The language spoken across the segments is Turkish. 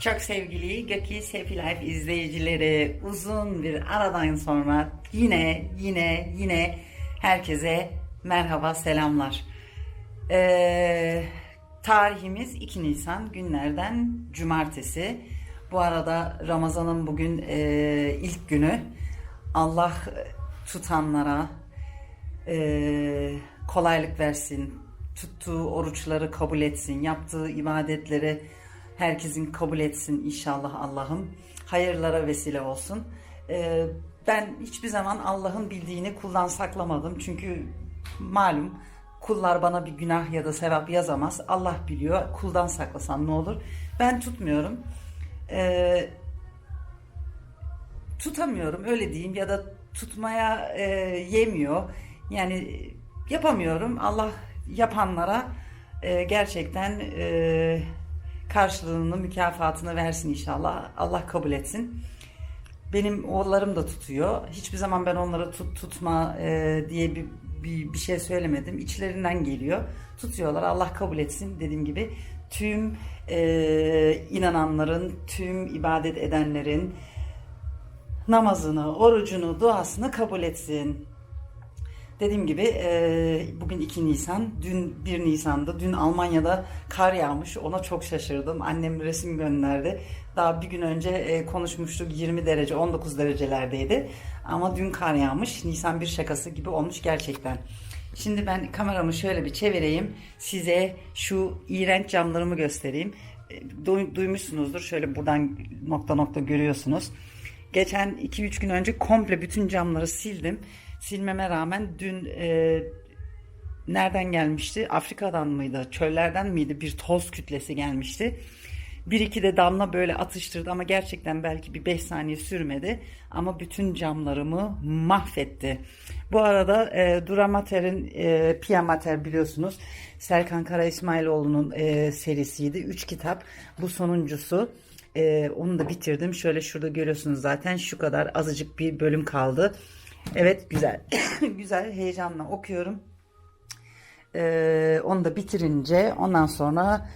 Çok sevgili Göki Sefi Life izleyicileri uzun bir aradan sonra yine yine yine herkese merhaba selamlar. Ee, tarihimiz 2 Nisan günlerden cumartesi. Bu arada Ramazan'ın bugün e, ilk günü. Allah tutanlara e, kolaylık versin. Tuttuğu oruçları kabul etsin. Yaptığı ibadetleri herkesin kabul etsin inşallah Allah'ım. Hayırlara vesile olsun. E, ben hiçbir zaman Allah'ın bildiğini kuldan saklamadım. Çünkü malum kullar bana bir günah ya da sevap yazamaz. Allah biliyor. Kuldan saklasan ne olur? Ben tutmuyorum. Eee tutamıyorum öyle diyeyim ya da tutmaya e, yemiyor. Yani yapamıyorum. Allah yapanlara e, gerçekten e, karşılığını, mükafatını versin inşallah. Allah kabul etsin. Benim oğullarım da tutuyor. Hiçbir zaman ben onlara tut tutma e, diye bir, bir bir şey söylemedim. İçlerinden geliyor. Tutuyorlar. Allah kabul etsin dediğim gibi. Tüm e, inananların, tüm ibadet edenlerin, namazını, orucunu, duasını kabul etsin. Dediğim gibi e, bugün 2 Nisan, dün 1 Nisan'da, dün Almanya'da kar yağmış. Ona çok şaşırdım. Annem resim gönderdi. Daha bir gün önce e, konuşmuştuk 20 derece, 19 derecelerdeydi. Ama dün kar yağmış. Nisan bir şakası gibi olmuş gerçekten. Şimdi ben kameramı şöyle bir çevireyim. Size şu iğrenç camlarımı göstereyim. E, duy- Duymuşsunuzdur. Şöyle buradan nokta nokta görüyorsunuz. Geçen 2-3 gün önce komple bütün camları sildim. Silmeme rağmen dün e, nereden gelmişti? Afrika'dan mıydı? Çöllerden miydi? Bir toz kütlesi gelmişti. Bir iki de damla böyle atıştırdı ama gerçekten belki bir 5 saniye sürmedi. Ama bütün camlarımı mahvetti. Bu arada e, Duramater'in e, Piyamater biliyorsunuz. Serkan Kara İsmailoğlu'nun e, serisiydi. 3 kitap. Bu sonuncusu. Ee, onu da bitirdim. Şöyle şurada görüyorsunuz zaten şu kadar azıcık bir bölüm kaldı. Evet güzel. güzel heyecanla okuyorum. Ee, onu da bitirince ondan sonra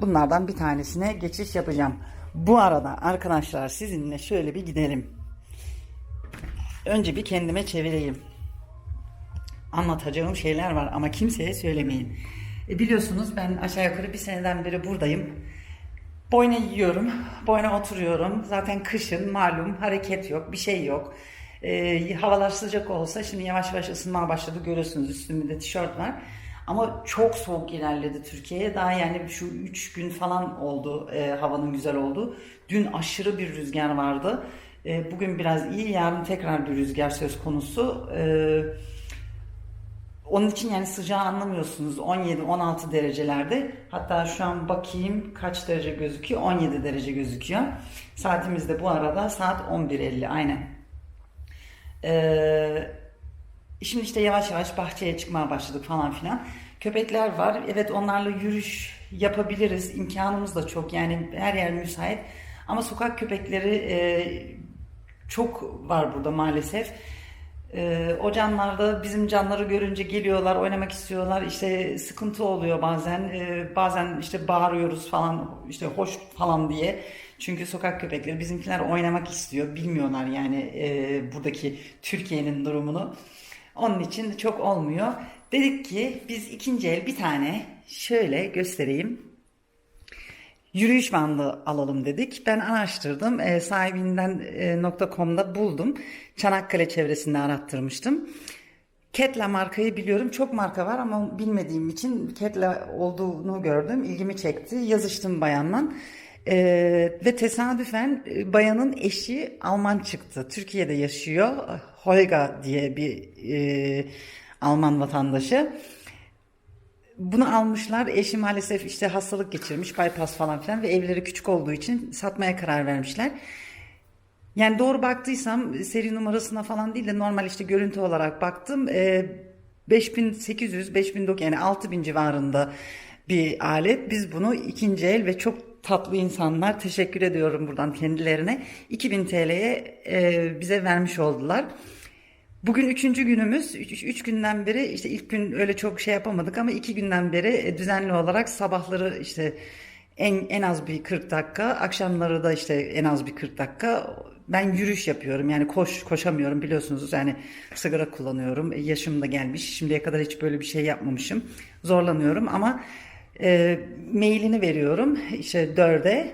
bunlardan bir tanesine geçiş yapacağım. Bu arada arkadaşlar sizinle şöyle bir gidelim. Önce bir kendime çevireyim. Anlatacağım şeyler var ama kimseye söylemeyin. E, biliyorsunuz ben aşağı yukarı bir seneden beri buradayım. Boyna yiyorum, boyna oturuyorum. Zaten kışın malum hareket yok, bir şey yok. Ee, havalar sıcak olsa şimdi yavaş yavaş ısınmaya başladı görüyorsunuz üstümde tişört var. Ama çok soğuk ilerledi Türkiye'ye. Daha yani şu 3 gün falan oldu e, havanın güzel olduğu. Dün aşırı bir rüzgar vardı. E, bugün biraz iyi, yarın tekrar bir rüzgar söz konusu. E, onun için yani sıcağı anlamıyorsunuz 17-16 derecelerde. Hatta şu an bakayım kaç derece gözüküyor? 17 derece gözüküyor. Saatimiz de bu arada saat 11.50 aynen. Ee, şimdi işte yavaş yavaş bahçeye çıkmaya başladık falan filan. Köpekler var. Evet onlarla yürüyüş yapabiliriz. İmkanımız da çok yani her yer müsait. Ama sokak köpekleri e, çok var burada maalesef. Ee, o canlarda bizim canları görünce geliyorlar, oynamak istiyorlar. İşte sıkıntı oluyor bazen. Ee, bazen işte bağırıyoruz falan, işte hoş falan diye. Çünkü sokak köpekleri bizimkiler oynamak istiyor. Bilmiyorlar yani e, buradaki Türkiye'nin durumunu. Onun için çok olmuyor. Dedik ki biz ikinci el bir tane şöyle göstereyim. Yürüyüş bandı alalım dedik. Ben araştırdım. E, sahibinden e, .com'da buldum. Çanakkale çevresinde arattırmıştım. Ketla markayı biliyorum. Çok marka var ama bilmediğim için Ketla olduğunu gördüm. İlgimi çekti. Yazıştım bayanla. E, ve tesadüfen e, bayanın eşi Alman çıktı. Türkiye'de yaşıyor. Holga diye bir e, Alman vatandaşı. Bunu almışlar. Eşi maalesef işte hastalık geçirmiş, bypass falan filan ve evleri küçük olduğu için satmaya karar vermişler. Yani doğru baktıysam seri numarasına falan değil de normal işte görüntü olarak baktım. Ee, 5800, 5900 yani 6000 civarında bir alet. Biz bunu ikinci el ve çok tatlı insanlar teşekkür ediyorum buradan kendilerine. 2000 TL'ye e, bize vermiş oldular. Bugün üçüncü günümüz. Üç, üç günden beri işte ilk gün öyle çok şey yapamadık ama iki günden beri e, düzenli olarak sabahları işte en en az bir 40 dakika, akşamları da işte en az bir 40 dakika ben yürüyüş yapıyorum. Yani koş koşamıyorum biliyorsunuz. Yani sigara kullanıyorum. E, Yaşım da gelmiş. Şimdiye kadar hiç böyle bir şey yapmamışım. Zorlanıyorum ama e, mailini veriyorum. İşte 4'e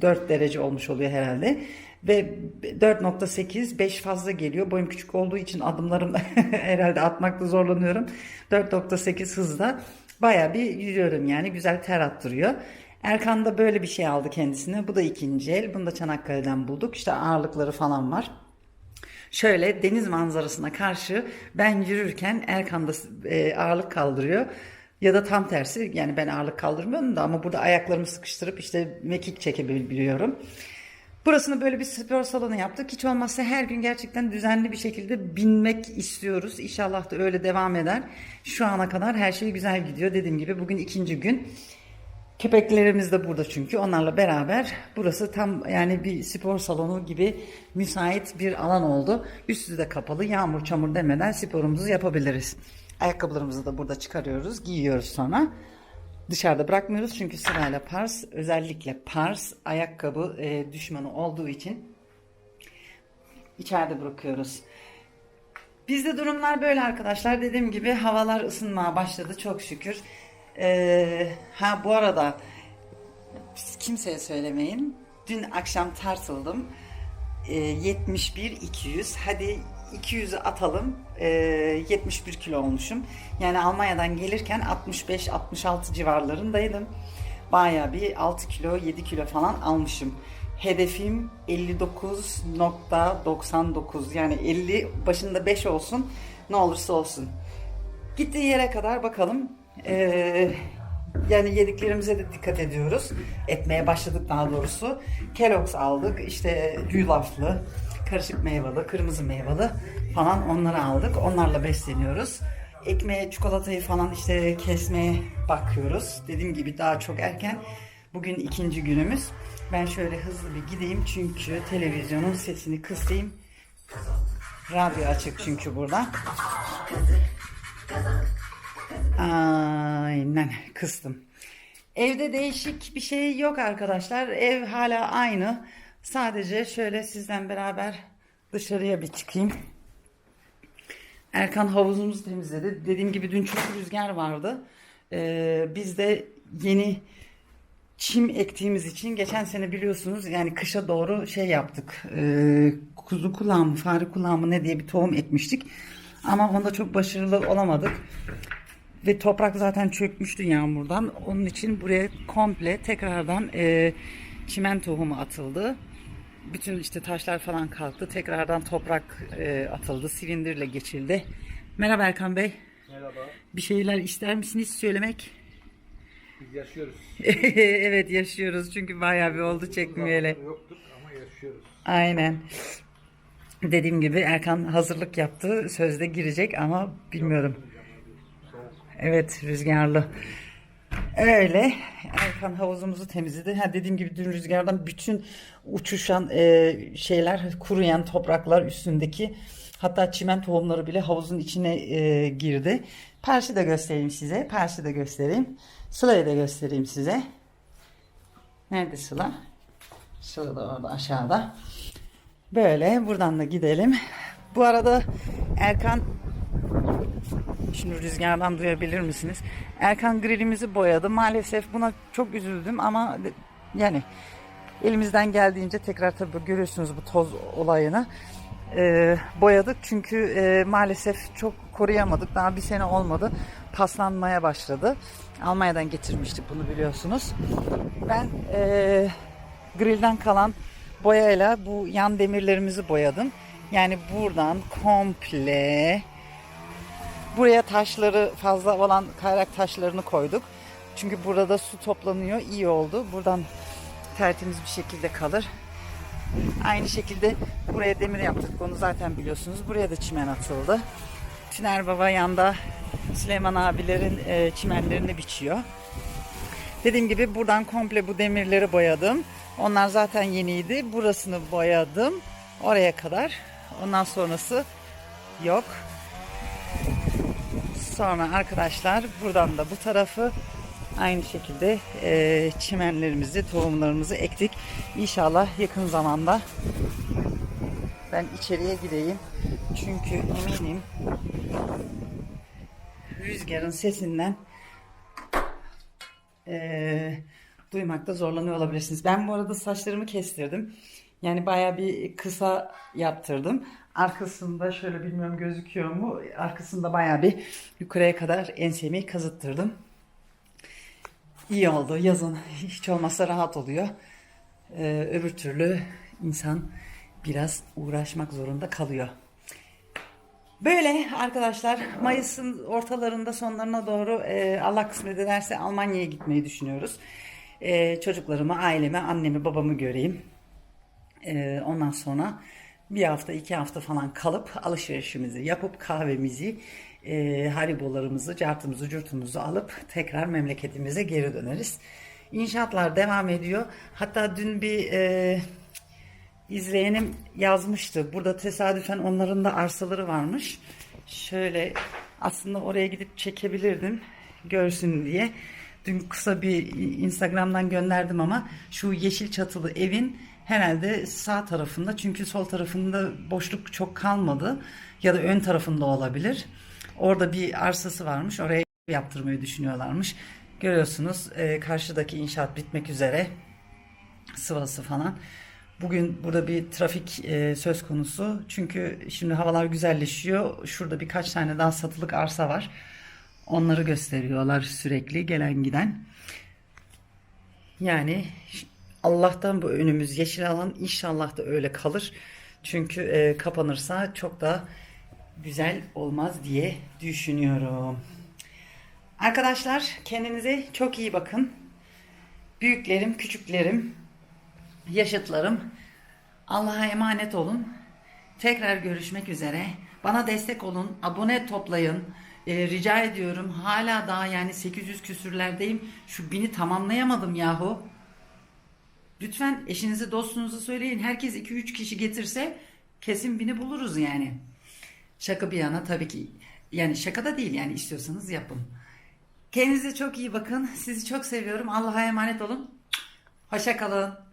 4 derece olmuş oluyor herhalde. Ve 4.8 5 fazla geliyor. Boyum küçük olduğu için adımlarım herhalde atmakta zorlanıyorum. 4.8 hızla baya bir yürüyorum yani güzel ter attırıyor. Erkan da böyle bir şey aldı kendisine. Bu da ikinci el. Bunu da Çanakkale'den bulduk. İşte ağırlıkları falan var. Şöyle deniz manzarasına karşı ben yürürken Erkan da e, ağırlık kaldırıyor. Ya da tam tersi yani ben ağırlık kaldırmıyorum da ama burada ayaklarımı sıkıştırıp işte mekik çekebiliyorum. Burasını böyle bir spor salonu yaptık. Hiç olmazsa her gün gerçekten düzenli bir şekilde binmek istiyoruz. İnşallah da öyle devam eder. Şu ana kadar her şey güzel gidiyor. Dediğim gibi bugün ikinci gün. Köpeklerimiz de burada çünkü onlarla beraber burası tam yani bir spor salonu gibi müsait bir alan oldu. Üstü de kapalı yağmur çamur demeden sporumuzu yapabiliriz. Ayakkabılarımızı da burada çıkarıyoruz giyiyoruz sonra. Dışarıda bırakmıyoruz çünkü sırayla pars özellikle pars ayakkabı e, düşmanı olduğu için içeride bırakıyoruz. Bizde durumlar böyle arkadaşlar. Dediğim gibi havalar ısınmaya başladı çok şükür. Ee, ha bu arada kimseye söylemeyin. Dün akşam tartıldım. Ee, 71 200. Hadi 200'ü atalım. Ee, 71 kilo olmuşum. Yani Almanya'dan gelirken 65 66 civarlarındaydım. Baya bir 6 kilo 7 kilo falan almışım. Hedefim 59.99 yani 50 başında 5 olsun ne olursa olsun. Gittiği yere kadar bakalım. Ee, yani yediklerimize de dikkat ediyoruz. Etmeye başladık daha doğrusu. Kellogg's aldık. İşte yulaflı, karışık meyveli, kırmızı meyveli falan onları aldık. Onlarla besleniyoruz. Ekmeğe, çikolatayı falan işte kesmeye bakıyoruz. Dediğim gibi daha çok erken. Bugün ikinci günümüz. Ben şöyle hızlı bir gideyim çünkü televizyonun sesini kısayım. Radyo açık çünkü burada. Aynen kıstım. Evde değişik bir şey yok arkadaşlar. Ev hala aynı. Sadece şöyle sizden beraber dışarıya bir çıkayım. Erkan havuzumuzu temizledi. Dediğim gibi dün çok rüzgar vardı. Ee, biz de yeni çim ektiğimiz için geçen sene biliyorsunuz yani kışa doğru şey yaptık. Ee, kuzu kulağı mı fare kulağı mı ne diye bir tohum ekmiştik. Ama onda çok başarılı olamadık. Ve toprak zaten çökmüştü yağmurdan. Onun için buraya komple tekrardan e, çimen tohumu atıldı. Bütün işte taşlar falan kalktı. Tekrardan toprak e, atıldı. Silindirle geçildi. Merhaba Erkan Bey. Merhaba, Bir şeyler ister misiniz söylemek? biz yaşıyoruz. evet yaşıyoruz çünkü bayağı bir oldu çekmeyeli. Yoktuk ama yaşıyoruz. Aynen. Dediğim gibi Erkan hazırlık yaptı. Sözde girecek ama bilmiyorum. Evet rüzgarlı. Öyle. Erkan havuzumuzu temizledi. Ha dediğim gibi dün rüzgardan bütün uçuşan e, şeyler, kuruyan topraklar üstündeki hatta çimen tohumları bile havuzun içine e, girdi. Perşi de göstereyim size. Perşi de göstereyim. Sıla'yı da göstereyim size. Nerede Sıla? Sıla da orada aşağıda. Böyle buradan da gidelim. Bu arada Erkan Şimdi rüzgardan duyabilir misiniz? Erkan grillimizi boyadı. Maalesef buna çok üzüldüm ama yani elimizden geldiğince tekrar tabii görüyorsunuz bu toz olayını Ee, boyadık. Çünkü e, maalesef çok koruyamadık. Daha bir sene olmadı. Paslanmaya başladı. Almanya'dan getirmiştik bunu biliyorsunuz. Ben e, grillden kalan boyayla bu yan demirlerimizi boyadım. Yani buradan komple Buraya taşları fazla olan kayrak taşlarını koyduk. Çünkü burada su toplanıyor. iyi oldu. Buradan tertemiz bir şekilde kalır. Aynı şekilde buraya demir yaptık. Onu zaten biliyorsunuz. Buraya da çimen atıldı. Tüner Baba yanda Süleyman abilerin e, çimenlerini biçiyor. Dediğim gibi buradan komple bu demirleri boyadım. Onlar zaten yeniydi. Burasını boyadım. Oraya kadar. Ondan sonrası yok. Sonra arkadaşlar buradan da bu tarafı Aynı şekilde e, çimenlerimizi, tohumlarımızı ektik. İnşallah yakın zamanda ben içeriye gideyim. Çünkü eminim rüzgarın sesinden eee, duymakta zorlanıyor olabilirsiniz. Ben bu arada saçlarımı kestirdim. Yani baya bir kısa yaptırdım. Arkasında şöyle bilmiyorum gözüküyor mu? Arkasında baya bir yukarıya kadar ensemi kazıttırdım. İyi oldu. Yazın hiç olmazsa rahat oluyor. Ee, öbür türlü insan biraz uğraşmak zorunda kalıyor. Böyle arkadaşlar Mayıs'ın ortalarında sonlarına doğru e, Allah kısmet ederse Almanya'ya gitmeyi düşünüyoruz. E, çocuklarımı, ailemi, annemi, babamı göreyim. E, ondan sonra bir hafta, iki hafta falan kalıp alışverişimizi yapıp kahvemizi, e, haribolarımızı, cartımızı, curtumuzu alıp tekrar memleketimize geri döneriz. İnşaatlar devam ediyor. Hatta dün bir e, izleyenim yazmıştı. Burada tesadüfen onların da arsaları varmış. Şöyle aslında oraya gidip çekebilirdim görsün diye. Dün kısa bir Instagram'dan gönderdim ama şu yeşil çatılı evin herhalde sağ tarafında çünkü sol tarafında boşluk çok kalmadı ya da ön tarafında olabilir. Orada bir arsası varmış. Oraya yaptırmayı düşünüyorlarmış. Görüyorsunuz e, karşıdaki inşaat bitmek üzere sıvası falan. Bugün burada bir trafik e, söz konusu. Çünkü şimdi havalar güzelleşiyor. Şurada birkaç tane daha satılık arsa var. Onları gösteriyorlar sürekli gelen giden. Yani Allah'tan bu önümüz yeşil alan inşallah da öyle kalır. Çünkü e, kapanırsa çok da güzel olmaz diye düşünüyorum. Arkadaşlar kendinize çok iyi bakın. Büyüklerim, küçüklerim, yaşıtlarım Allah'a emanet olun. Tekrar görüşmek üzere. Bana destek olun. Abone toplayın. Ee, rica ediyorum. Hala daha yani 800 küsürlerdeyim. Şu bini tamamlayamadım yahu. Lütfen eşinize dostunuza söyleyin. Herkes 2-3 kişi getirse kesin bini buluruz yani. Şaka bir yana tabii ki. Yani şaka da değil yani istiyorsanız yapın. Kendinize çok iyi bakın. Sizi çok seviyorum. Allah'a emanet olun. Hoşça kalın.